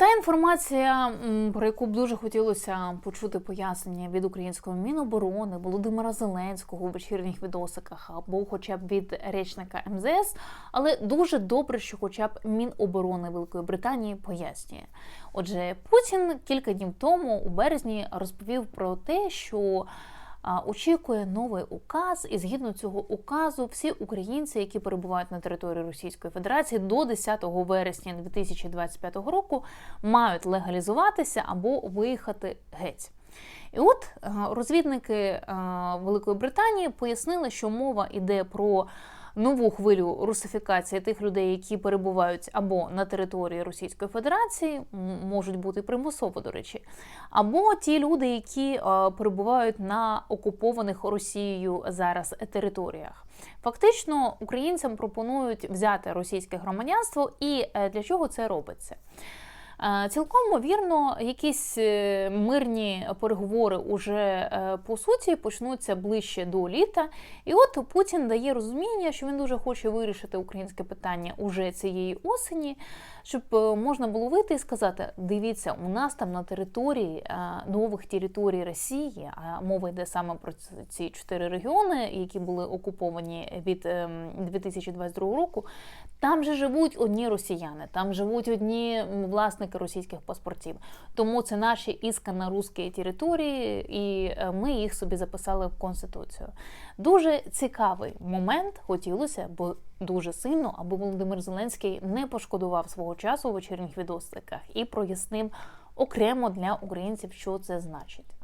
Та інформація, про яку б дуже хотілося почути пояснення від українського міноборони Володимира Зеленського у вечірніх відосиках або хоча б від речника МЗС, але дуже добре, що хоча б Міноборони Великої Британії пояснює. Отже, Путін кілька днів тому у березні розповів про те, що очікує новий указ, і згідно цього указу, всі українці, які перебувають на території Російської Федерації до 10 вересня 2025 року, мають легалізуватися або виїхати геть. І от е, розвідники е, Великої Британії пояснили, що мова йде про нову хвилю русифікації тих людей, які перебувають або на території Російської Федерації, можуть бути примусово, до речі, або ті люди, які е, перебувають на окупованих Росією зараз територіях. Фактично, українцям пропонують взяти російське громадянство, і е, для чого це робиться? Е, Цілком ймовірно, якісь е, мирні переговори уже е, по суті почнуться ближче до літа. І от Путін дає розуміння, що він дуже хоче вирішити українське питання уже цієї осені, щоб можна було вийти і сказати: дивіться, у нас там на території нових територій Росії, а мова йде саме про ці чотири регіони, які були окуповані від ем, 2022 року. Там же живуть одні росіяни, там живуть одні м, власники російських паспортів. Тому це наші іска на русські території, і е, ми їх собі записали в конституцію. Дуже цікавий момент. Хотілося бо дуже сильно, аби Володимир Зеленський не пошкодував свого часу в вечірніх відосликах і прояснив окремо для українців, що це значить.